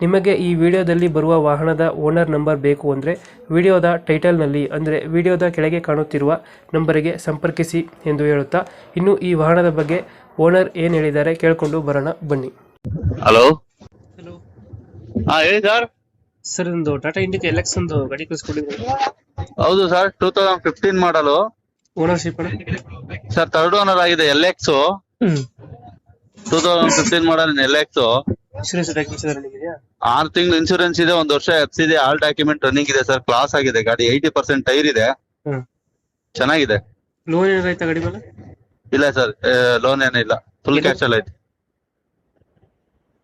ನಿಮಗೆ ಈ ವಿಡಿಯೋದಲ್ಲಿ ಬರುವ ವಾಹನದ ಓನರ್ ನಂಬರ್ ಬೇಕು ಅಂದರೆ ವಿಡಿಯೋದ ಟೈಟಲ್ನಲ್ಲಿ ಅಂದರೆ ವಿಡಿಯೋದ ಕೆಳಗೆ ಕಾಣುತ್ತಿರುವ ನಂಬರಿಗೆ ಸಂಪರ್ಕಿಸಿ ಎಂದು ಹೇಳುತ್ತಾ ಇನ್ನು ಈ ವಾಹನದ ಬಗ್ಗೆ ಓನರ್ ಏನು ಹೇಳಿದ್ದಾರೆ ಕೇಳಿಕೊಂಡು ಬರೋಣ ಬನ್ನಿ. ಹಲೋ? ಹಲೋ. ಹಾ ಹೇಳಿ ಸರ್. ಸರ್ ಒಂದು ಟಾಟಾ ಇಂಡಿಕಾ ಎಲೆಕ್ಸ್ ಒಂದು ಗಾಡಿ ಹೌದು sir two thousand fifteen model ownership sir third owner ಆಗಿದೆ L X two thousand fifteen model L X insurance documents running ಇದೆಯಾ? ಆರು ತಿಂಗಳು ಇನ್ಶೂರೆನ್ಸ್ ಇದೆ ಒಂದ್ ವರ್ಷ ಎಫ್ ಇದೆ ಆಲ್ ಡಾಕ್ಯುಮೆಂಟ್ ರನ್ನಿಂಗ್ ಇದೆ ಸರ್ ಕ್ಲಾಸ್ ಆಗಿದೆ ಗಾಡಿ ಏಯ್ಟಿ ಪರ್ಸೆಂಟ್ ಟೈರ್ ಇದೆ. ಚೆನ್ನಾಗಿದೆ. ಲೋನ್ ಏನಾರು ಆಯ್ತಾ ಗಾಡಿ ಮೇಲೆ? ಇಲ್ಲ ಸರ್ ಲೋನ್ ಏನಿಲ್ಲ. ಫುಲ್ ಕ್ಯಾಶ್ ಎಲ್ಲ ಐತೆ.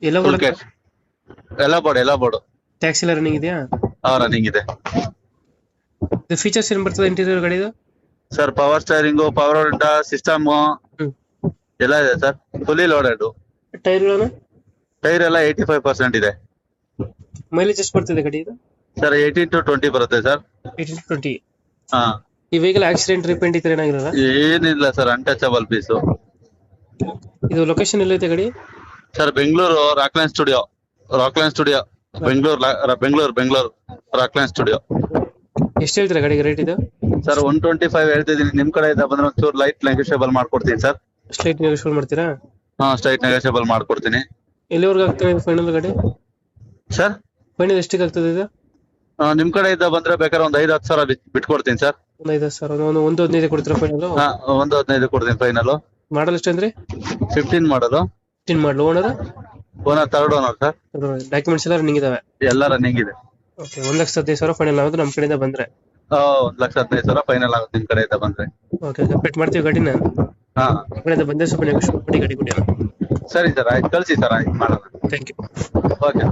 ಎಲ್ಲ ಫುಲ್ ಕ್ಯಾಶ್ ಎಲ್ಲ ಬೋರ್ಡ್ ಎಲ್ಲ ಬೋರ್ಡ್ ಟ್ಯಾಕ್ಸಿ ಎಲ್ಲ ರನ್ನಿಂಗ್ ಇದೆಯಾ? ರನ್ನಿಂಗ್ ಇದೆ. ಇದು ಫೀಚರ್ಸ್ ಏನ್ ಬರ್ತದೆ ಇಂಟೀರಿಯರ್ ಗಾಡಿದು? Sir power steering power system ಎಲ್ಲ ಇದೆ ಸರ್ ಫುಲ್ಲಿ ಲೋಡೆಡ್ ಟೈರ್ಗಳನ್ನ ಟೈರ್ ಎಲ್ಲ ಏಯ್ಟಿ ಫೈವ್ ಪರ್ಸೆಂಟ್ ಇದೆ. ಮೈಲೇಜ್ ಎಷ್ಟು ಬರ್ತಿದೆ ಗಾಡಿ ಇದು? ಸರ್ ಏಯ್ಟೀನ್ ಟು ಟ್ವೆಂಟಿ ಬರುತ್ತೆ ಸರ್ ಏಯ್ಟೀನ್ ಟ್ವೆಂಟಿ ಹಾ. ಈ ವೆಹಿಕಲ್ ಆಕ್ಸಿಡೆಂಟ್ ರಿಪೇಂಟ್ ಥರ ಏನಾಗಿರಲ್ಲ ಏನಿಲ್ಲ ಸರ್ ಅನ್ಟಚಬಲ್ ಪೀಸು ಇದು ಲೊಕೇಶನ್ ಎಲ್ಲೈತೆ ಗಾಡಿ? Sir Bengaluru Rockline Studio Rockline Studio Bengaluru Bengaluru Bengaluru Rockline Studio ಎಷ್ಟು ಹೇಳ್ತೀರಾ ಗಾಡಿಗೆ ರೇಟ್ ಇದು? ಸರ್ ಒನ್ ಟ್ವೆಂಟಿ ಫೈವ್ ಹೇಳ್ತಿದ್ದೀನಿ. ನಿಮ್ ಇದ್ದ ಬಂದ್ರೆ ಒಂಚೂರು ಲೈಟ್ ನೆಗೋಷಿಯಬಲ್ ಮಾಡ್ಕೊಡ್ತೀನಿ ಸರ್ ಸ್ಟ್ರೈಟ್ ನೆಗೋಷಿಯೇಟ್ ಮಾಡ್ತೀರಾ? ಹಾ ಸ್ಟ್ರೈಟ್ ನೆಗೋಷಿಯಬಲ್ ಮಾಡ್ಕೊಡ್ತೀನಿ. ಎಲ್ಲಿವರೆಗೂ ಆಗ್ತದೆ ಫೈನಲ್ ಗಾಡಿ? ಸರ್? ಫೈನಲ್ ಎಷ್ಟಿಗೆ ಆಗ್ತದೆ ಇದು? ನಿಮ್ ಇದ್ದ ಬಂದ್ರೆ ಬೇಕಾದ್ರೆ ಒಂದ್ ಐದ್ ಹತ್ತು ಸಾವಿರ ಬಿಟ್- ಬಿಟ್ಕೊಡ್ತೀನಿ ಸರ್. ಒಂದು ಐದು ಸಾವಿರ. ಒಂದು ಒಂದು ಹದಿನೈದು ಕೊಡ್ತೀರಾ ಫೈನಲ್ ಹಾ ಒಂದು ಹದಿನೈದು ಕೊಡ್ತೀನಿ ಫೈನಲ್ ಮಾಡಲ್ ಎಷ್ಟು ಅಂದ್ರಿ? ಫಿಫ್ಟೀನ್ ಮಾಡಲು ಫಿಫ್ಟೀನ್ ಮಾಡಲು owner owner third owner sir documents ಎಲ್ಲ ರನ್ನಿಂಗ್ ಇದಾವೆ? ಎಲ್ಲ ರನ್ನಿಂಗ್ ಇದೆ. ಓಕೆ ಒಂದು ಲಕ್ಷ ಹದಿನೈದು ಸಾವಿರ ಫೈನಲ್ ಆಗೋದು ನಮ್ಮ ಕಡೆಯಿಂದ ಬಂದ್ರೆ. ಆ, ಒಂದ್ ಲಕ್ಷ ಹದಿನೈದು ಸಾವಿರ ಫೈನಲ್ ಆಗುತ್ತೆ ನಿಮ್ ಕಡೆಯಿಂದ ಬಂದ್ರೆ. ಓಕೆ ಕಂಪ್ಲೀಟ್ ಮಾಡ್ತೀವಿ ಗಾಡಿನ? ಹಾ. ನಮ್ಮ ಕಡೆಯಿಂದ ಬಂದ್ರೆ ಸ್ವಲ್ಪ ನೆಗೋಷಿಯೇಟ್ ಮಾಡಿ ಗಾಡಿ ಕೊಡಿ ಸರಿ ಸರ್ ಆಯ್ತು. ಕಳ್ಸಿ ಸರ್ ಆಯ್ತು ಮಾಡೋಣ. Thank you okay